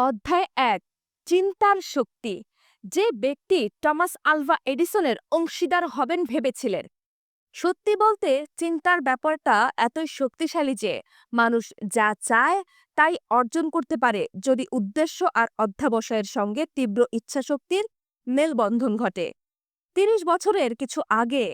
অধ্যায় এক, চিন্তার শক্তি। যে ব্যক্তি টমাস আলভা এডিসনের অংশীদার হবেন ভেবেছিলেন। সত্যি বলতে চিন্তার ব্যাপারটা এতই শক্তিশালী যে মানুষ যা চায় তাই অর্জন করতে পারে যদি উদ্দেশ্য আর অধ্যাবসায়ের সঙ্গে তীব্র ইচ্ছাশক্তির মেলবন্ধন ঘটে। তিরিশ বছরের কিছু আগে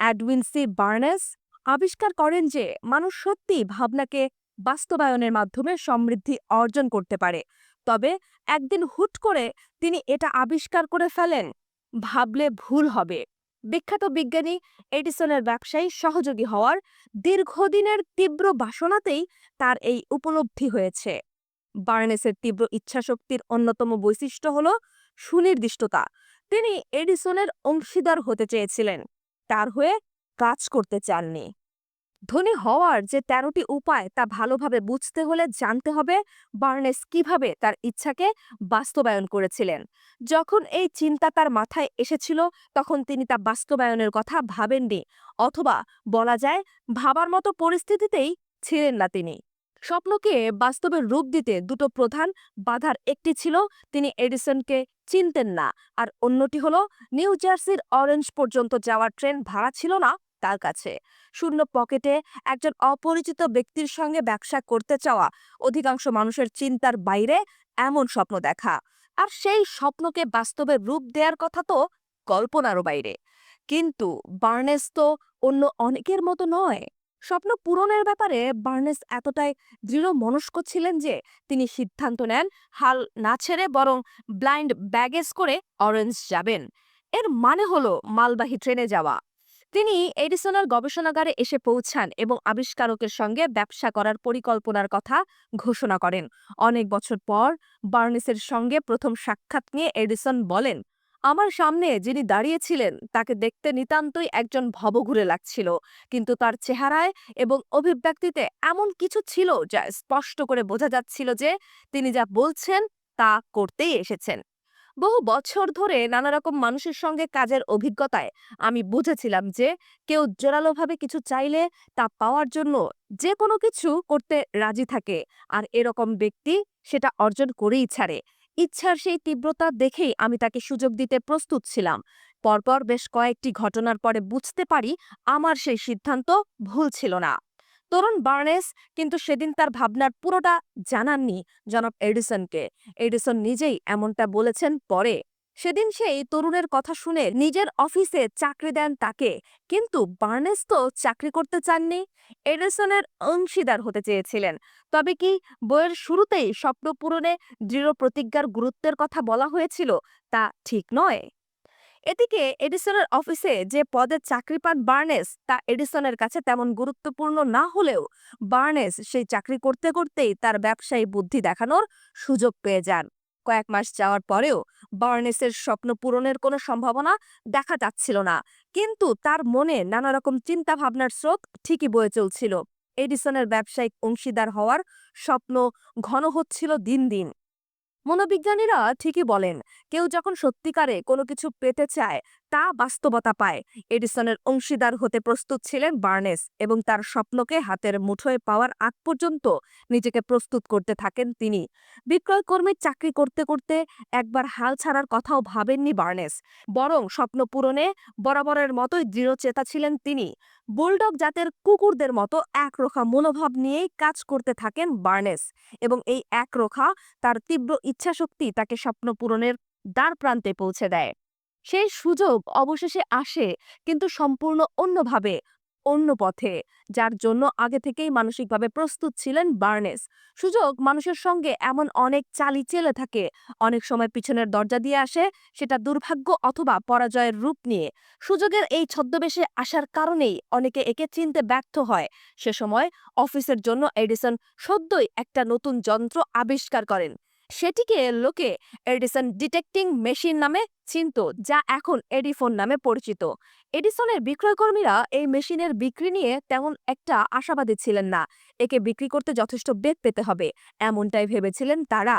অ্যাডউইন সি বার্নেস আবিষ্কার করেন যে মানুষ সত্যি ভাবনাকে বাস্তবায়নের মাধ্যমে সমৃদ্ধি অর্জন করতে পারে। তবে একদিন হুট করে তিনি এটা আবিষ্কার করে ফেলেন, ভাবলে ভুল হবে। বিখ্যাত বিজ্ঞানী এডিসনের ব্যবসায়ী সহযোগী হওয়ার দীর্ঘদিনের তীব্র বাসনাতেই তার এই উপলব্ধি হয়েছে। বার্নেসের তীব্র ইচ্ছাশক্তির অন্যতম বৈশিষ্ট্য হল সুনির্দিষ্টতা। তিনি এডিসনের অংশীদার হতে চেয়েছিলেন, তার হয়ে কাজ করতে চাননি। ধনী হওয়ার যে তেরোটি উপায় তা ভালোভাবে বুঝতে হলে জানতে হবে বার্নেস কীভাবে তার ইচ্ছাকে বাস্তবায়ন করেছিলেন। যখন এই চিন্তা তার মাথায় এসেছিল, তখন তিনি তা বাস্তবায়নের কথা ভাবেননি অথবা বলা যায় ভাবার মতো পরিস্থিতিতেই ছিলেন না তিনি। স্বপ্নকে বাস্তবে রূপ দিতে দুটো প্রধান বাধার একটি ছিল, তিনি এডিসনকে চিনতেন না। আর অন্যটি হলো, নিউ জার্সির অরেঞ্জ পর্যন্ত যাওয়ার ট্রেন ভাড়া ছিল না তার কাছে। শূন্য পকেটে একজন অপরিচিত ব্যক্তির সঙ্গে ব্যবসা করতে চাওয়া অধিকাংশ মানুষের চিন্তার বাইরে এমন স্বপ্ন দেখা। আর সেই স্বপ্নকে বাস্তবে রূপ দেওয়ার কথা তো কল্পনারও বাইরে। কিন্তু বার্নেস তো অন্য অনেকের মতো নয়। স্বপ্ন পূরণের ব্যাপারে বার্নেস এতটাই দৃঢ় মনস্ক ছিলেন যে তিনি সিদ্ধান্ত নেন হাল না ছেড়ে বরং ব্লাইন্ড ব্যাগেজ করে অরেঞ্জ যাবেন। এর মানে হলো মালবাহী ট্রেনে যাওয়া। তিনি এডিসনের গবেষণাগারে এসে পৌঁছান এবং আবিষ্কারকের সঙ্গে ব্যবসা করার পরিকল্পনার কথা ঘোষণা করেন। অনেক বছর পর বার্নেসের সঙ্গে প্রথম সাক্ষাৎ নিয়ে এডিসন বলেন, আমার সামনে যিনি দাঁড়িয়েছিলেন তাকে দেখতে নিতান্তই একজন ভবঘুরে লাগছিল, কিন্তু তার চেহারায় এবং অভিব্যক্তিতে এমন কিছু ছিল যা স্পষ্ট করে বোঝা যাচ্ছিল যে তিনি যা বলছেন তা করতেই এসেছেন। বহু বছর ধরে নানা রকম মানুষের সঙ্গে কাজের অভিজ্ঞতায় আমি বুঝেছিলাম যে, কেউ জোরালোভাবে কিছু চাইলে তা পাওয়ার জন্য যে কোনো কিছু করতে রাজি থাকে। আর এরকম ব্যক্তি সেটা অর্জন করেই ছাড়ে। ইচ্ছার সেই তীব্রতা দেখেই আমি তাকে সুযোগ দিতে প্রস্তুত ছিলাম। পরপর বেশ কয়েকটি ঘটনার পরে বুঝতে পারি আমার সেই সিদ্ধান্ত ভুল ছিল না। তরুণ বার্নেস কিন্তু সেদিন তার ভাবনার পুরোটা জানাননি জনাব এডিসনকে। এডিসন নিজেই এমনটা বলেছেন পরে। সেদিন সেই তরুণের কথা শুনে নিজের অফিসে চাকরি দেন তাকে, কিন্তু বার্নেস তো চাকরি করতে চাননি। এডিসনের অংশীদার হতে চেয়েছিলেন। তবে কি বইয়ের শুরুতেই স্বপ্ন পূরণে দৃঢ় প্রতিজ্ঞার গুরুত্বের কথা বলা হয়েছিল তা ঠিক নয়? এদিকে এডিসনের অফিসে যে পদে চাকরি পান বার্নেস, তা এডিসনের কাছে তেমন গুরুত্বপূর্ণ না হলেও বার্নেস সেই চাকরি করতে করতেই তার ব্যবসায়ী বুদ্ধি দেখানোর সুযোগ পেয়ে যান। কয়েক মাস যাওয়ার পরেও বার্নেসের স্বপ্ন পূরণের কোনো সম্ভাবনা দেখা যাচ্ছিল না, কিন্তু তার মনে নানা রকম চিন্তা ভাবনার স্রোত ঠিকই বয়ে চলছিল। এডিসনের ব্যবসায়িক অংশীদার হওয়ার স্বপ্ন ঘন হচ্ছিল দিন দিন। মনোবিজ্ঞানীরা ঠিকই বলেন কেউ যখন সত্যিকারে কোনো কিছু পেতে চায় তা বাস্তবতা পায়। এডিসনের অংশীদার হতে প্রস্তুত ছিলেন বার্নেস এবং তার স্বপ্নকে হাতের মুঠোয় পাওয়ার আগ পর্যন্ত নিজেকে প্রস্তুত করতে থাকেন তিনি। বিক্রয় কর্মীর চাকরি করতে করতে একবার হাল ছাড়ার কথাও ভাবেননি বার্নেস। বরং স্বপ্ন পূরণে বরাবরের মতোই দৃঢ়চেতা ছিলেন তিনি। বুলডগ জাতের কুকুরদের মতো একরোখা মনোভাব নিয়েই কাজ করতে থাকেন বার্নেস এবং এই একরোখা তার তীব্র ইচ্ছাশক্তি তাকে স্বপ্ন পূরণের দ্বার প্রান্তে পৌঁছে দেয়। সেই সুযোগ অবশেষে আসে কিন্তু সম্পূর্ণ অন্যভাবে, অন্য পথে। যার জন্য আগে থেকেই মানসিকভাবে প্রস্তুত ছিলেন বার্নেস। সুযোগ মানুষের সঙ্গে এমন অনেক চালি চেলে থাকে। অনেক সময় পিছনের দরজা দিয়ে আসে সেটা দুর্ভাগ্য অথবা পরাজয়ের রূপ নিয়ে। সুযোগের এই ছদ্মবেশে আসার কারণেই অনেকে একে চিনতে ব্যর্থ হয়। সে সময় অফিসের জন্য এডিসন সদ্যই একটা নতুন যন্ত্র আবিষ্কার করেন। সেটিকে লোকে এডিসন ডিটেক্টিং মেশিন নামে চিনত, যা এখন এডিফোন নামে পরিচিত। এডিসনের বিক্রয়কর্মীরা এই মেশিনের বিক্রি নিয়ে তেমন একটা আশাবাদী ছিলেন না। একে বিক্রি করতে যথেষ্ট বেগ পেতে হবে, এমনটাই ভেবেছিলেন তারা।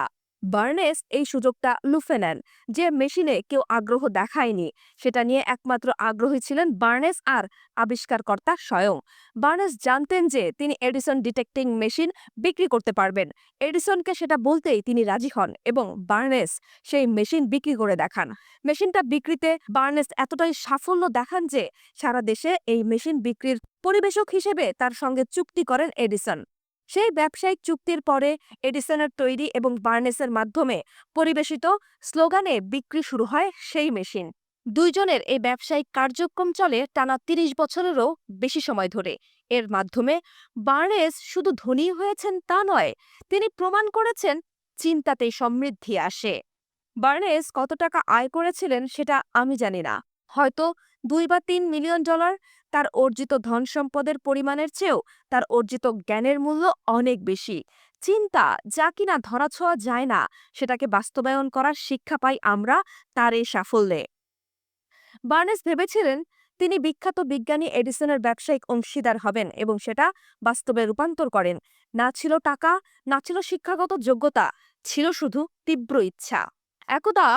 বার্নেস এই সুযোগটা লুফে নেন যে মেশিনে কেউ আগ্রহ দেখায়নি। সেটা নিয়ে একমাত্র আগ্রহী ছিলেন বার্নেস আর আবিষ্কারকর্তা স্বয়ং। বার্নেস জানতেন যে তিনি এডিসন ডিটেক্টিং মেশিন বিক্রি করতে পারবেন। এডিসনকে সেটা বলতেই তিনি রাজি হন এবং বার্নেস সেই মেশিন বিক্রি করে দেখান। মেশিনটা বিক্রিতে বার্নেস এতটাই সাফল্য দেখান যে সারা দেশে এই মেশিন বিক্রির পরিবেশক হিসেবে তার সঙ্গে চুক্তি করেন এডিসন। সেই ব্যবসায়িক চুক্তির পরে এডিসনের তৈরি এবং বার্নেসের মাধ্যমে পরিবেশিত স্লোগানে বিক্রি শুরু হয় সেই মেশিন। দুইজনের এই ব্যবসায়িক কার্যক্রম চলে টানা তিরিশ বছরেরও বেশি সময় ধরে। এর মাধ্যমে বার্নেস শুধু ধনী হয়েছেন তা নয়, তিনি প্রমাণ করেছেন চিন্তাতেই সমৃদ্ধি আসে। বার্নেস কত টাকা আয় করেছিলেন সেটা আমি জানি না। হয়তো দুই বা তিন মিলিয়ন ডলার তার অর্জিত ধন সম্পদের পরিমাণের চেয়েও তার অর্জিত জ্ঞানের মূল্য অনেক বেশি। চিন্তা, যা কিনা ধরাছোঁয়া যায় না, সেটাকে বাস্তবায়ন করার শিক্ষা পাই আমরা তার এই সাফল্যে। বার্নেস ভেবেছিলেন তিনি বিখ্যাত বিজ্ঞানী এডিসনের ব্যবসায়িক অংশীদার হবেন এবং সেটা বাস্তবে রূপান্তর করেন। না ছিল টাকা, না ছিল শিক্ষাগত যোগ্যতা, ছিল শুধু তীব্র ইচ্ছা। একদা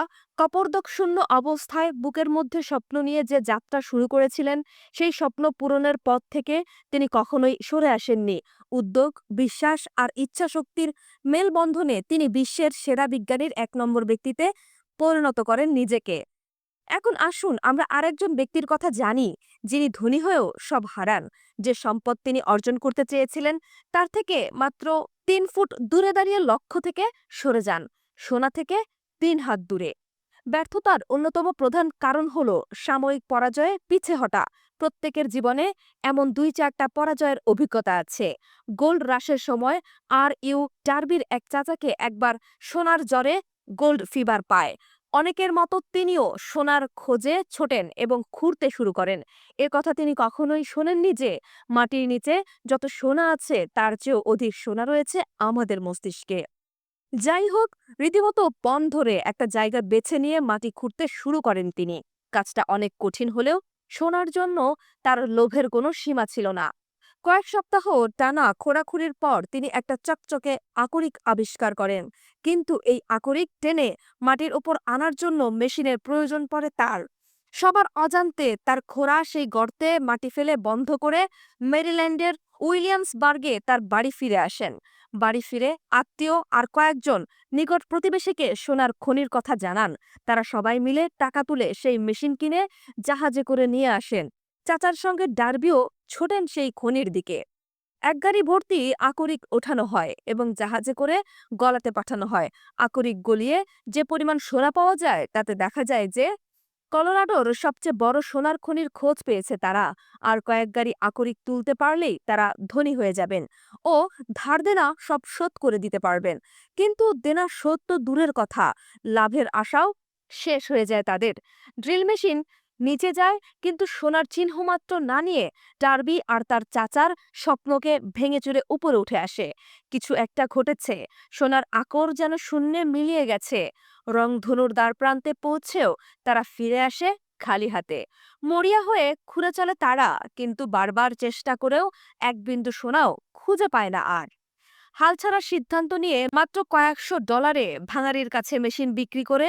শূন্য অবস্থায় বুকের মধ্যে স্বপ্ন নিয়ে যে যাত্রা শুরু করেছিলেন, সেই স্বপ্ন পূরণের পথ থেকে তিনি কখনোই সরে আসেননি। উদ্যোগ, বিশ্বাস আর ইচ্ছাশক্তির মেলবন্ধনে তিনি বিশ্বের সেরা বিজ্ঞানীর এক নম্বর ব্যক্তিতে পরিণত করেন নিজেকে। এখন আসুন, আমরা আরেকজন ব্যক্তির কথা জানি, যিনি ধনী হয়েও সব হারান। যে সম্পদ তিনি অর্জন করতে চেয়েছিলেন, তার থেকে মাত্র তিন ফুট দূরে দাঁড়িয়ে লক্ষ্য থেকে সরে যান। সোনা থেকে তিন হাত দূরে। ব্যর্থতার অন্যতম প্রধান কারণ হল সাময়িক পরাজয়ে পিছে হটা। প্রত্যেকের জীবনে এমন দুই চারটা পরাজয়ের অভিজ্ঞতা আছে। গোল্ড রাশের সময় আর ইউ ডার্বির এক চাচাকে একবার সোনার জ্বরে গোল্ড ফিভার পায়। অনেকের মতো তিনিও সোনার খোঁজে ছোটেন এবং খুঁড়তে শুরু করেন। এ কথা তিনি কখনোই শোনেননি যে মাটির নিচে যত সোনা আছে তার চেয়েও অধিক সোনা রয়েছে আমাদের মস্তিষ্কে। যাই হোক, রীতিমতো পণ ধরে একটা জায়গা বেছে নিয়ে মাটি খুঁড়তে শুরু করেন তিনি। কাজটা অনেক কঠিন হলেও সোনার জন্য তার লোভের কোনো সীমা ছিল না। কয়েক সপ্তাহ টানা খোঁড়াখুড়ির পর তিনি একটা চকচকে আকরিক আবিষ্কার করেন। কিন্তু এই আকরিক টেনে মাটির ওপর আনার জন্য মেশিনের প্রয়োজন পড়ে তার। সবার অজান্তে তার খোঁড়া সেই গর্তে মাটি ফেলে বন্ধ করে মেরিল্যান্ডের উইলিয়ামসবার্গে তার বাড়ি ফিরে আসেন। বাড়ি ফিরে আত্মীয় আর কয়েকজন নিকট প্রতিবেশীকে সোনার খনির কথা জানান। তারা সবাই মিলে টাকা তুলে সেই মেশিন কিনে জাহাজে করে নিয়ে আসেন। চাচার সঙ্গে ডার্বিও ছোটেন সেই খনির দিকে। এক গাড়ি ভর্তি আকরিক ওঠানো হয় এবং জাহাজে করে গলাতে পাঠানো হয়। আকরিক গলিয়ে যে পরিমাণ সোনা পাওয়া যায়, তাতে দেখা যায় যে কলোরাডোর সবচেয়ে বড় সোনার খনির খোঁজ পেয়েছে তারা। আর কয়েক গাড়ি আকরিক তুলতে পারলেই তারা ধনী হয়ে যাবেন ও ধার দেনা সব শোধ করে দিতে পারবেন। কিন্তু দেনা শোধ তো দূরের কথা, লাভের আশাও শেষ হয়ে যায় তাদের। ড্রিল মেশিন নিচে যায়, কিন্তু সোনার চিহ্ন মাত্র না নিয়ে টার্বি আর তার চাচার স্বপ্নকে ভেঙে চুরে উপরে উঠে আসে। কিছু একটা ঘটেছে, সোনার আকর যেন শূন্যে মিলিয়ে গেছে। রংধনুর দ্বার প্রান্তে পৌঁছেও তারা ফিরে আসে খালি হাতে। মরিয়া হয়ে খুঁড়ে চলে তারা, কিন্তু বারবার চেষ্টা করেও এক বিন্দু সোনাও খুঁজে পায় না আর। হাল ছাড়ার সিদ্ধান্ত নিয়ে মাত্র কয়েকশো ডলারে ভাঙারির কাছে মেশিন বিক্রি করে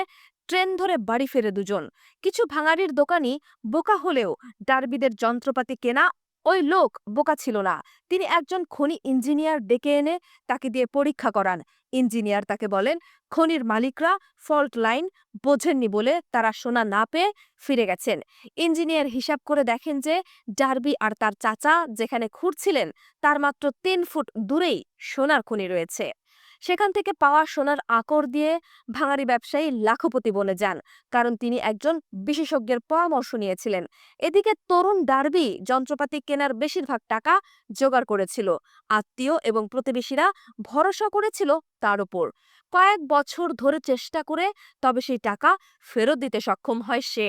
ট্রেন ধরে বাড়ি ফেরে দুজন। কিছু ভাঙারির দোকানি বোকা হলেও ডার্বিদের যন্ত্রপাতি কেনা ওই লোক বোকা ছিল না। তিনি একজন খনি ইঞ্জিনিয়ার ডেকে এনে তাকে দিয়ে পরীক্ষা করান। ইঞ্জিনিয়ার তাকে বলেন, খনির মালিকরা ফল্ট লাইন বোঝেননি বলে তারা সোনা না পেয়ে ফিরে গেছেন। ইঞ্জিনিয়ার হিসাব করে দেখেন যে ডার্বি আর তার চাচা যেখানে খুঁড়ছিলেন, তার মাত্র তিন ফুট দূরেই সোনার খনি রয়েছে। সেখান থেকে পাওয়া সোনার আকর দিয়ে ভাঙারি ব্যবসায়ী লাখপতি বনে যান। কারণ তিনি একজন বিশেষজ্ঞের পরামর্শ নিয়েছিলেন। এদিকে তরুণ ডার্বি যন্ত্রপাতি কেনার বেশিরভাগ টাকা জোগাড় করেছিল। আত্মীয় এবং প্রতিবেশীরা ভরসা করেছিল তার উপর কয়েক বছর ধরে চেষ্টা করে তবে সেই টাকা ফেরত দিতে সক্ষম হয় সে।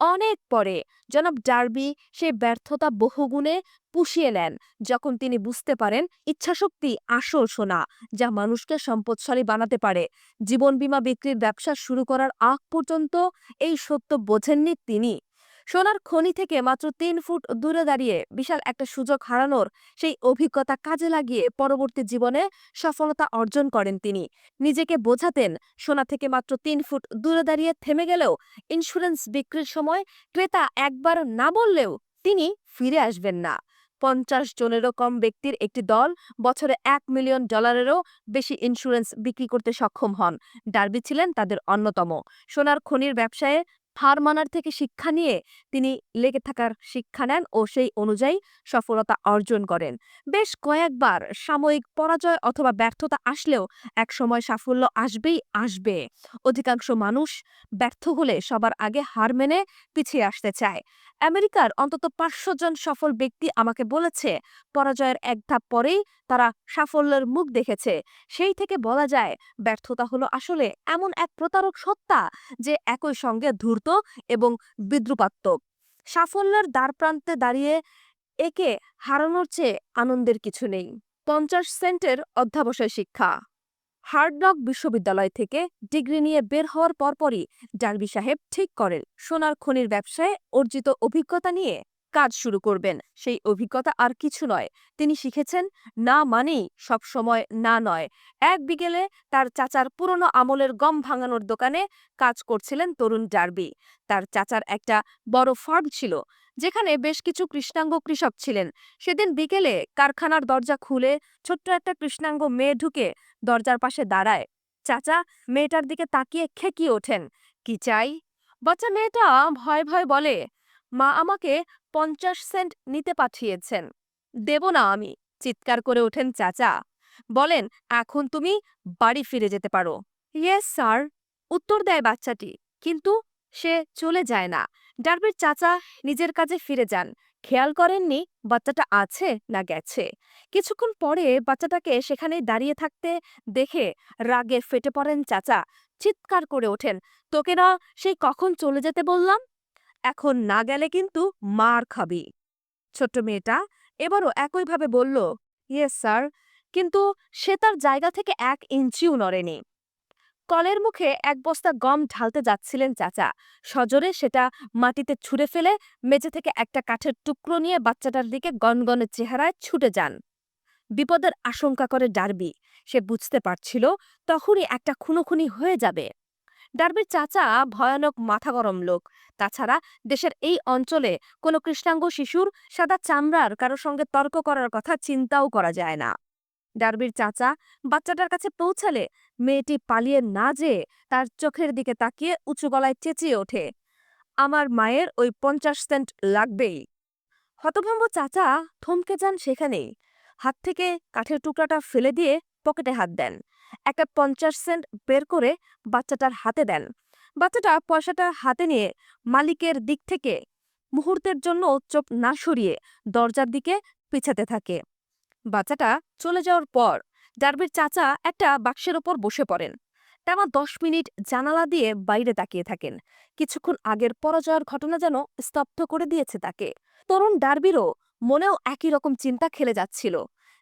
অনেক পরে জনাব ডার্বি সেই ব্যর্থতা বহুগুণে পুষিয়ে নেন। যখন তিনি বুঝতে পারেন ইচ্ছাশক্তি আসল সোনা, যা মানুষকে সম্পদশালী বানাতে পারে। জীবন বীমা বিক্রির ব্যবসা শুরু করার আগ পর্যন্ত এই সত্য বোঝেননি তিনি। সোনার খনি থেকে মাত্র তিন ফুট দূরে দাঁড়িয়ে বিশাল একটা সুযোগ হারানোর সেই অভিজ্ঞতা কাজে লাগিয়ে পরবর্তী জীবনে সফলতা অর্জন করেন তিনি। নিজেকে বোঝাতেন, সোনা থেকে মাত্র তিন ফুট দূরে দাঁড়িয়ে থেমে গেলেও ইন্স্যুরেন্স বিক্রির সময় ক্রেতা একবার না বললেও তিনি ফিরে আসবেন না। পঞ্চাশ জনেরও কম ব্যক্তির একটি দল বছরে এক মিলিয়ন ডলারেরও বেশি ইন্স্যুরেন্স বিক্রি করতে সক্ষম হন। ডার্বি ছিলেন তাদের অন্যতম। সোনার খনির ব্যবসায়ে হার মানার থেকে শিক্ষা নিয়ে তিনি লেগে থাকার শিক্ষা নেন ও সেই অনুযায়ী সফলতা অর্জন করেন। বেশ কয়েকবার সাময়িক পরাজয় অথবা ব্যর্থতা আসলেও একসময় সাফল্য আসবেই আসবে। অধিকাংশ মানুষ ব্যর্থ হলে সবার আগে হার মেনে পিছিয়ে আসতে চায়। আমেরিকার অন্তত পাঁচশো জন সফল ব্যক্তি আমাকে বলেছে, পরাজয়ের এক ধাপ পরেই তারা সাফল্যের মুখ দেখেছে। সেই থেকে বলা যায়, ব্যর্থতা হলো আসলে এমন এক প্রতারক সত্তা যে একই সঙ্গে ধূর্ত এবং বিদ্রুপাত্মক। সাফল্যের দ্বারপ্রান্তে দাঁড়িয়ে একে হারানোর চেয়ে আনন্দের কিছু নেই। পঞ্চাশ সেন্টের অধ্যাবসায় শিক্ষা। হার্ডনক বিশ্ববিদ্যালয় থেকে ডিগ্রি নিয়ে বের হওয়ার পরপরই ডার্বি সাহেব ঠিক করেন, সোনার খনির ব্যবসায় অর্জিত অভিজ্ঞতা নিয়ে কাজ শুরু করবেন। সেই অভিজ্ঞতা আর কিছু নয়, তিনি শিখেছেন, না মানেই সবসময় না নয়। এক বিকেলে তার চাচার পুরনো আমলের গম ভাঙানোর দোকানে কাজ করছিলেন তরুণ ডার্বি। তার চাচার একটা বড় ফার্ম ছিল যেখানে বেশ কিছু কৃষ্ণাঙ্গ কৃষক ছিলেন। সেদিন বিকেলে কারখানার দরজা খুলে ছোট্ট একটা কৃষ্ণাঙ্গ মেয়ে ঢুকে দরজার পাশে দাঁড়ায়। চাচা, মেয়েটার দিকে তাকিয়ে খেকিয়ে ওঠেন? কি চাই? বাচ্চা, মেয়েটা ভয় ভয় বলে, মা আমাকে পঞ্চাশ সেন্ট নিতে পাঠিয়েছেন। দেব না আমি। চিৎকার করে ওঠেন চাচা। বলেন, এখন তুমি বাড়ি ফিরে যেতে পারো। Yes, sir. উত্তর দেয় বাচ্চাটি, কিন্তু সে চলে যায় না। ডার্বির চাচা নিজের কাজে ফিরে যান। খেয়াল করেননি বাচ্চাটা আছে না গেছে। কিছুক্ষণ পরে বাচ্চাটাকে সেখানে দাঁড়িয়ে থাকতে দেখে রাগে ফেটে পড়েন চাচা। চিৎকার করে ওঠেন, তোকে না সেই কখন চলে যেতে বললাম? এখন না গেলে কিন্তু মার খাবি। ছোট্ট মেয়েটা এবারও একইভাবে বলল, ইয়েস স্যার, কিন্তু সে তার জায়গা থেকে এক ইঞ্চিও নড়েনি। কলের মুখে এক বস্তা গম ঢালতে যাচ্ছিলেন চাচা। সজোরে সেটা মাটিতে ছুঁড়ে ফেলে মেঝে থেকে একটা কাঠের টুকরো নিয়ে বাচ্চাটার দিকে গনগনে চেহারায় ছুটে যান। বিপদের আশঙ্কা করে ডার্বি। সে বুঝতে পারছিল তখনই একটা খুনোখুনি হয়ে যাবে। ডার্বির চাচা ভয়ানক মাথা গরম লোক। তাছাড়া দেশের এই অঞ্চলে কোনো কৃষ্ণাঙ্গ শিশুর সাদা চামড়ার কারও সঙ্গে তর্ক করার কথা চিন্তাও করা যায় না। ডার্বির চাচা বাচ্চাটার কাছে পৌঁছালে মেয়েটি পালিয়ে না যেয়ে তার চোখের দিকে তাকিয়ে উঁচু গলায় চেঁচিয়ে ওঠে, আমার মায়ের ওই পঞ্চাশ সেন্ট লাগবেই। হতভম্ব চাচা থমকে যান সেখানেই, হাত থেকে কাঠের টুকরাটা ফেলে দিয়ে পকেটে হাত দেন, একটা পঞ্চাশ সেন্ট বের করে বাচ্চাটার হাতে দেন। বাচ্চাটা পয়সাটা হাতে নিয়ে মালিকের দিক থেকে মুহূর্তের জন্য চোখ না সরিয়ে দরজার দিকে পিছাতে থাকে। বাচ্চাটা চলে যাওয়ার পর ডার্বির চাচা একটা বাক্সের ওপর বসে পড়েন। টানা দশ মিনিট জানালা দিয়ে বাইরে তাকিয়ে থাকেন। কিছুক্ষণ আগের পরাজয়ের ঘটনা যেন স্তব্ধ করে দিয়েছে তাকে। তরুণ ডার্বিরও মনেও একই রকম চিন্তা খেলে যাচ্ছিল।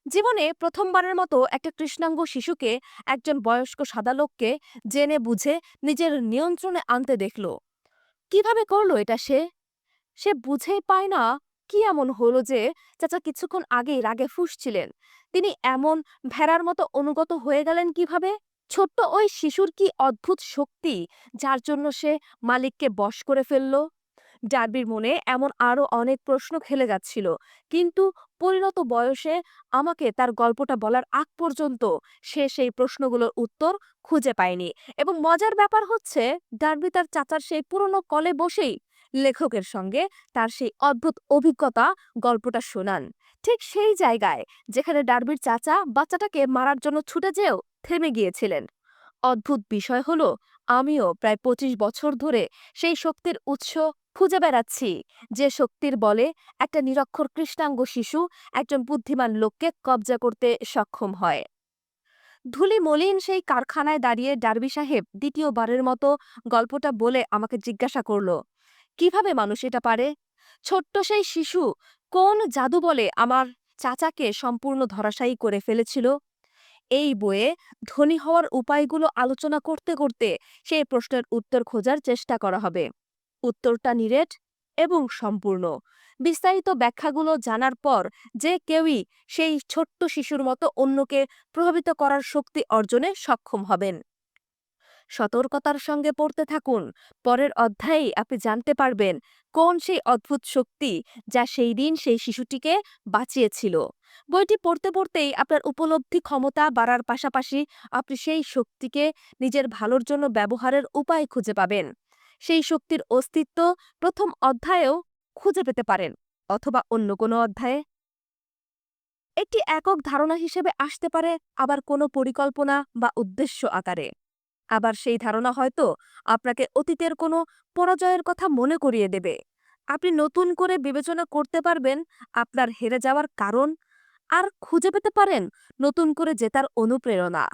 জীবনে প্রথমবারের মতো একটা কৃষ্ণাঙ্গ শিশুকে একজন বয়স্ক সাদা লোককে জেনে বুঝে নিজের নিয়ন্ত্রণে আনতে দেখল। কীভাবে করল এটা সে? সে বুঝেই পায় না কি এমন হলো যে চাচা কিছুক্ষণ আগেই রাগে ফুসছিলেন? তিনি এমন ভেড়ার মতো অনুগত হয়ে গেলেন কীভাবে? ছোট্ট ওই শিশুর কি অদ্ভুত শক্তি যার জন্য সে মালিককে বশ করে ফেলল? ডার্বির মনে এমন আরও অনেক প্রশ্ন খেলে যাচ্ছিল, কিন্তু পরিণত বয়সে আমাকে তার গল্পটা বলার আগ পর্যন্ত সে সেই প্রশ্নগুলোর উত্তর খুঁজে পায়নি। এবং মজার ব্যাপার হচ্ছে, ডার্বি তার চাচার সেই পুরনো কলে বসেই লেখকের সঙ্গে তার সেই অদ্ভুত অভিজ্ঞতা গল্পটা শোনান। ঠিক সেই জায়গায় যেখানে ডার্বির চাচা বাচ্চাটাকে মারার জন্য ছুটে যেও থেমে গিয়েছিলেন। অদ্ভুত বিষয় হলো, আমিও প্রায় পঁচিশ বছর ধরে সেই শক্তির উৎস খুঁজে বেড়াচ্ছি। যে শক্তির বলে একটা নিরক্ষর কৃষ্ণাঙ্গ শিশু একজন বুদ্ধিমান লোককে কবজা করতে সক্ষম হয়। ধুলি মলিন সেই কারখানায় দাঁড়িয়ে ডার্বি সাহেব দ্বিতীয়বারের মতো গল্পটা বলে আমাকে জিজ্ঞাসা করল কীভাবে মানুষ এটা পারে? ছোট্ট সেই শিশু কোন জাদু বলে আমার চাচাকে সম্পূর্ণ ধরাশায়ী করে ফেলেছিল? এই বইয়ে ধনী হওয়ার উপায়গুলো আলোচনা করতে করতে সেই প্রশ্নের উত্তর খোঁজার চেষ্টা করা হবে। উত্তরটা নিরেট এবং সম্পূর্ণ। বিস্তারিত ব্যাখ্যাগুলো জানার পর যে কেউই সেই ছোট্ট শিশুর মতো অন্যকে প্রভাবিত করার শক্তি অর্জনে সক্ষম হবেন। সতর্কতার সঙ্গে পড়তে থাকুন। পরের অধ্যায়েই আপনি জানতে পারবেন কোন সেই অদ্ভুত শক্তি যা সেই দিন সেই শিশুটিকে বাঁচিয়েছিল। বইটি পড়তে পড়তেই আপনার উপলব্ধি ক্ষমতা বাড়ার পাশাপাশি আপনি সেই শক্তিকে নিজের ভালোর জন্য ব্যবহারের উপায় খুঁজে পাবেন। সেই শক্তির অস্তিত্ব প্রথম অধ্যায়েও খুঁজে পেতে পারেন, অথবা অন্য কোনো অধ্যায়ে। একটি একক ধারণা হিসেবে আসতে পারে আবার কোনো পরিকল্পনা বা উদ্দেশ্য আকারে। আবার সেই ধারণা হয়তো আপনাকে অতীতের কোনো পরাজয়ের কথা মনে করিয়ে দেবে। আপনি নতুন করে বিবেচনা করতে পারবেন আপনার হেরে যাওয়ার কারণ, আর খুঁজে পেতে পারেন নতুন করে জেতার অনুপ্রেরণা।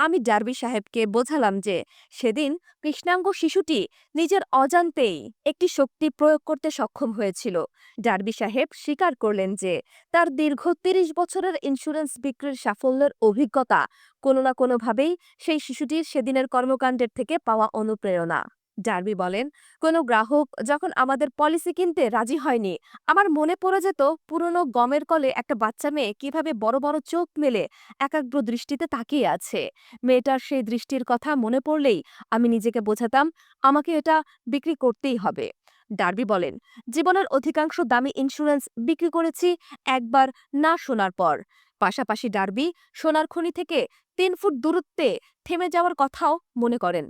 আমি ডার্বি সাহেবকে বোঝালাম যে সেদিন কৃষ্ণাঙ্গ শিশুটি নিজের অজান্তেই একটি শক্তি প্রয়োগ করতে সক্ষম হয়েছিল। ডার্বি সাহেব স্বীকার করলেন যে তার দীর্ঘ তিরিশ বছরের ইন্স্যুরেন্স বিক্রির সাফল্যের অভিজ্ঞতা কোনো না কোনোভাবেই সেই শিশুটির সেদিনের কর্মকাণ্ডের থেকে পাওয়া অনুপ্রেরণা। ডার্বি বলেন, কোনো গ্রাহক যখন আমাদের পলিসি কিনতে রাজি হয়নি, আমার মনে পড়ে যেত পুরনো গমের কলে একটা বাচ্চা মেয়ে কীভাবে বড় বড় চোখ মেলে, একাগ্র দৃষ্টিতে তাকিয়ে আছে। মেয়েটার সেই দৃষ্টির কথা মনে পড়লেই আমি নিজেকে বোঝাতাম, আমাকে এটা বিক্রি করতেই হবে। ডার্বি বলেন, জীবনের অধিকাংশ দামি ইন্স্যুরেন্স বিক্রি করেছি একবার না শোনার পর। পাশাপাশি ডার্বি, সোনার খনি থেকে তিন ফুট দূরত্বে থেমে যাওয়ার কথাও মনে করেন।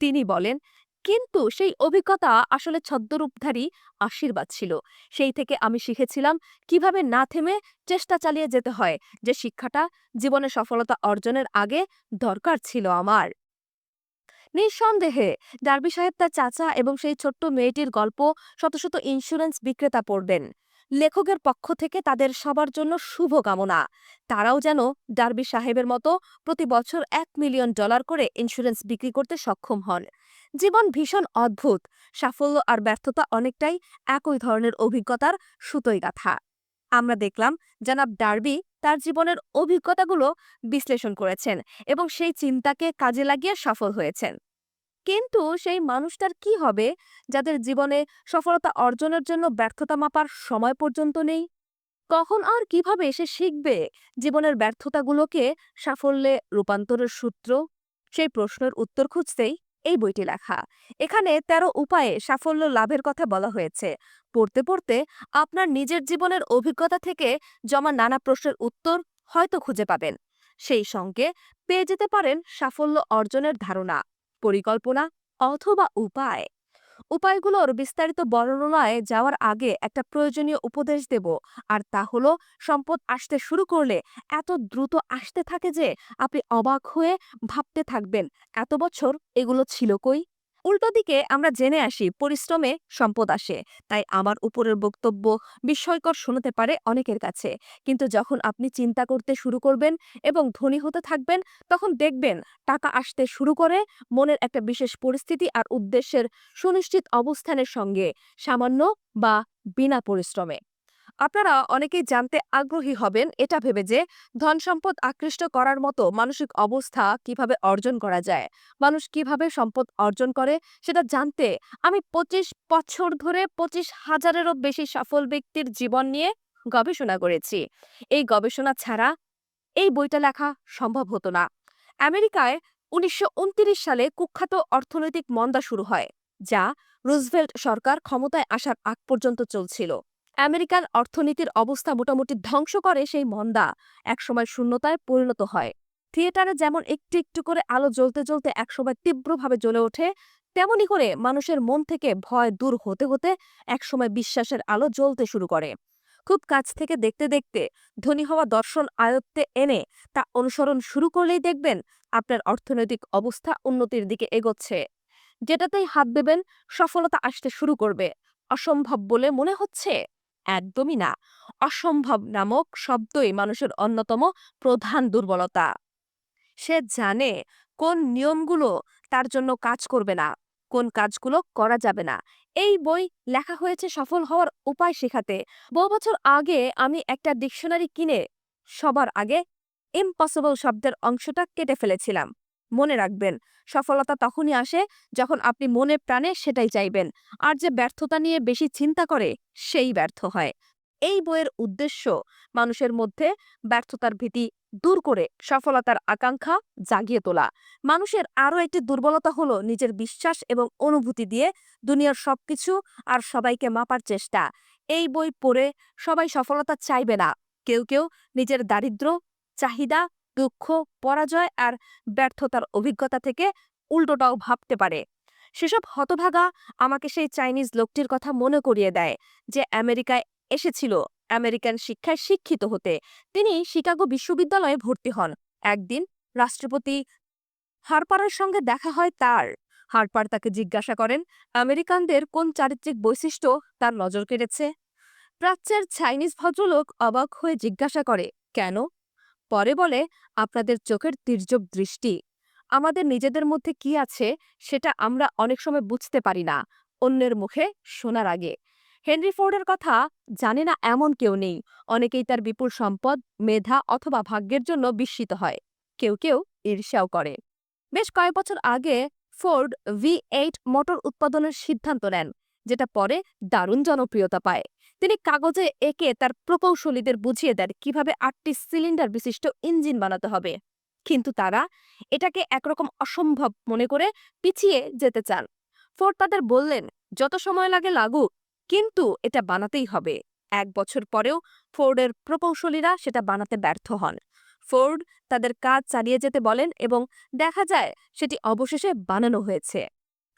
তিনি বলেন কিন্তু সেই অভিজ্ঞতা আসলে ছদ্মরূপধারী আশীর্বাদ ছিল। সেই থেকে আমি শিখেছিলাম কীভাবে না থেমে চেষ্টা চালিয়ে যেতে হয়, যে শিক্ষাটা জীবনে সফলতা অর্জনের আগে দরকার ছিল আমার। নিঃসন্দেহে ডার্বি সাহেব তার চাচা এবং সেই ছোট্ট মেয়েটির গল্প শত শত ইন্স্যুরেন্স বিক্রেতা পড়বেন। লেখকের পক্ষ থেকে তাদের সবার জন্য শুভ কামনা। তারাও যেন ডার্বি সাহেবের মতো প্রতি বছর এক মিলিয়ন ডলার করে ইন্স্যুরেন্স বিক্রি করতে সক্ষম হন। জীবন ভীষণ অদ্ভুত। সাফল্য আর ব্যর্থতা অনেকটাই একই ধরনের অভিজ্ঞতার সুতোই গাথা। আমরা দেখলাম জনাব ডার্বি তার জীবনের অভিজ্ঞতাগুলো বিশ্লেষণ করেছেন এবং সেই চিন্তাকে কাজে লাগিয়ে সফল হয়েছেন। কিন্তু সেই মানুষটার কি হবে যাদের জীবনে সফলতা অর্জনের জন্য ব্যর্থতা মাপার সময় পর্যন্ত নেই? কখন আর কীভাবে সে শিখবে জীবনের ব্যর্থতাগুলোকে সাফল্যে রূপান্তরের সূত্র? সেই প্রশ্নের উত্তর খুঁজতেই এই বইটি লেখা। এখানে ১৩ উপায়ে সাফল্য লাভের কথা বলা হয়েছে। পড়তে পড়তে আপনার নিজের জীবনের অভিজ্ঞতা থেকে জমা নানা প্রশ্নের উত্তর হয়তো খুঁজে পাবেন। সেই সঙ্গে পেয়ে যেতে পারেন সাফল্য অর্জনের ধারণা, পরিকল্পনা অথবা উপায়। উপায়গুলোর বিস্তারিত বর্ণনায় যাওয়ার আগে একটা প্রয়োজনীয় উপদেশ দেব। আর তা হলো, সম্পদ আসতে শুরু করলে এত দ্রুত আসতে থাকে যে আপনি অবাক হয়ে ভাবতে থাকবেন, এত বছর এগুলো ছিল কই? উল্টো দিকে আমরা জেনে আসি পরিশ্রমে সম্পদ আসে। তাই আমার উপরের বক্তব্য বিস্ময়কর শোনাতে পারে অনেকের কাছে। কিন্তু যখন আপনি চিন্তা করতে শুরু করবেন এবং ধনী হতে থাকবেন, তখন দেখবেন টাকা আসতে শুরু করে মনের একটা বিশেষ পরিস্থিতি আর উদ্দেশ্যের সুনিশ্চিত অবস্থানের সঙ্গে সামান্য বা বিনা পরিশ্রমে। আপনারা অনেকেই জানতে আগ্রহী হবেন এটা ভেবে যে ধন সম্পদ আকৃষ্ট করার মতো মানসিক অবস্থা কীভাবে অর্জন করা যায়? মানুষ কীভাবে সম্পদ অর্জন করে সেটা জানতে আমি পঁচিশ বছর ধরে পঁচিশ হাজারেরও বেশি সফল ব্যক্তির জীবন নিয়ে গবেষণা করেছি। এই গবেষণা ছাড়া এই বইটা লেখা সম্ভব হতো না। আমেরিকায় উনিশশো উনত্রিশ সালে কুখ্যাত অর্থনৈতিক মন্দা শুরু হয়, যা রুজভেল্ট সরকার ক্ষমতায় আসার আগ পর্যন্ত চলছিল। আমেরিকান অর্থনীতির অবস্থা মোটামুটি ধ্বংস করে সেই মন্দা একসময় শূন্যতায় পরিণত হয়। থিয়েটারে যেমন একটু একটু করে আলো জ্বলতে জ্বলতে একসময় তীব্রভাবে জ্বলে ওঠে, তেমনি করে মানুষের মন থেকে ভয় দূর হতে হতে একসময় বিশ্বাসের আলো জ্বলতে শুরু করে। খুব কাছ থেকে দেখতে দেখতে ধনী হওয়া দর্শন আয়ত্তে এনে তা অনুসরণ শুরু করলেই দেখবেন আপনার অর্থনৈতিক অবস্থা উন্নতির দিকে এগোচ্ছে। যেটাতেই হাত দেবেন সফলতা আসতে শুরু করবে। অসম্ভব বলে মনে হচ্ছে? একদমই না। অসম্ভব নামক শব্দই মানুষের অন্যতম প্রধান দুর্বলতা। সে জানে কোন নিয়মগুলো তার জন্য কাজ করবে না, কোন কাজগুলো করা যাবে না। এই বই লেখা হয়েছে সফল হওয়ার উপায় শেখাতে। বহু বছর আগে আমি একটা ডিকশনারি কিনে সবার আগে ইম্পসিবল শব্দের অংশটা কেটে ফেলেছিলাম। মনে রাখবেন। সফলতা তখনই আসে যখন আপনি মনে প্রাণে সেটাই চাইবেন। আর যে ব্যর্থতা নিয়ে বেশি চিন্তা করে, সেই ব্যর্থ হয়। এই বইয়ের উদ্দেশ্য মানুষের মধ্যে ব্যর্থতার ভীতি দূর করে, সফলতার আকাঙ্ক্ষা জাগিয়ে তোলা। মানুষের আরও একটি দুর্বলতা হলো নিজের বিশ্বাস এবং অনুভূতি দিয়ে দুনিয়ার সবকিছু আর সবাইকে মাপার চেষ্টা। এই বই পড়ে সবাই সফলতা চাইবে না। কেউ কেউ নিজের দারিদ্র চাহিদা দুঃখ, পরাজয় আর ব্যর্থতার অভিজ্ঞতা থেকে উল্টোটাও ভাবতে পারে। সেসব হতভাগা আমাকে সেই চাইনিজ লোকটির কথা মনে করিয়ে দেয় যে আমেরিকায় এসেছিল, আমেরিকান শিক্ষায় শিক্ষিত হতে। তিনি শিকাগো বিশ্ববিদ্যালয়ে ভর্তি হন। একদিন রাষ্ট্রপতি হারপারের সঙ্গে দেখা হয় তার। হারপার তাকে জিজ্ঞাসা করেন, আমেরিকানদের কোন চারিত্রিক বৈশিষ্ট্য তার নজর কেড়েছে? প্রাচ্যের চাইনিজ ভদ্রলোক অবাক হয়ে জিজ্ঞাসা করে, কেন? পরে বলে, আপনাদের চোখের তির্যক দৃষ্টি, আমাদের নিজেদের মধ্যে কি আছে সেটা আমরা অনেক সময় বুঝতে পারি না, অন্যের মুখে শোনার আগে। হেনরি ফোর্ডের কথা জানে না এমন কেউ নেই, অনেকেই তার বিপুল সম্পদ, মেধা অথবা ভাগ্যের জন্য বিস্মিত হয়, কেউ কেউ ঈর্ষাও করে। বেশ কয়েক বছর আগে ফোর্ড ভি এইট মোটর উৎপাদনের সিদ্ধান্ত নেন, যেটা পরে দারুণ জনপ্রিয়তা পায়। তিনি কাগজে এঁকে তার প্রকৌশলীদের বুঝিয়ে দেন কীভাবে আটটি সিলিন্ডার বিশিষ্ট ইঞ্জিন বানাতে হবে। কিন্তু তারা এটাকে একরকম অসম্ভব মনে করে পিছিয়ে যেতে চান। ফোর্ড তাদের বললেন, যত সময় লাগে লাগুক কিন্তু এটা বানাতেই হবে। এক বছর পরেও ফোর্ডের প্রকৌশলীরা সেটা বানাতে ব্যর্থ হন। ফোর্ড তাদের কাজ চালিয়ে যেতে বলেন এবং দেখা যায় সেটি অবশেষে বানানো হয়েছে।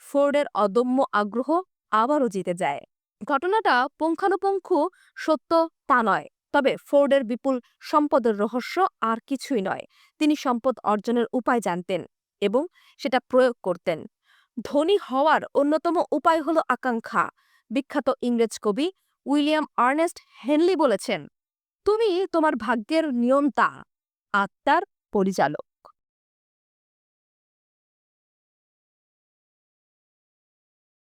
ফোর্ডের অদম্য আগ্রহ আবারও জিতে যায়। ঘটনাটা পুঙ্খানুপুঙ্খ সত্য তা নয়। তবে ফোর্ডের বিপুল সম্পদের রহস্য আর কিছুই নয়। তিনি সম্পদ অর্জনের উপায় জানতেন এবং সেটা প্রয়োগ করতেন। ধনী হওয়ার অন্যতম উপায় হল আকাঙ্ক্ষা। বিখ্যাত ইংরেজ কবি উইলিয়াম আর্নেস্ট হেনলি বলেছেন, তুমি তোমার ভাগ্যের নিয়ন্তা, আত্মার পরিচালক।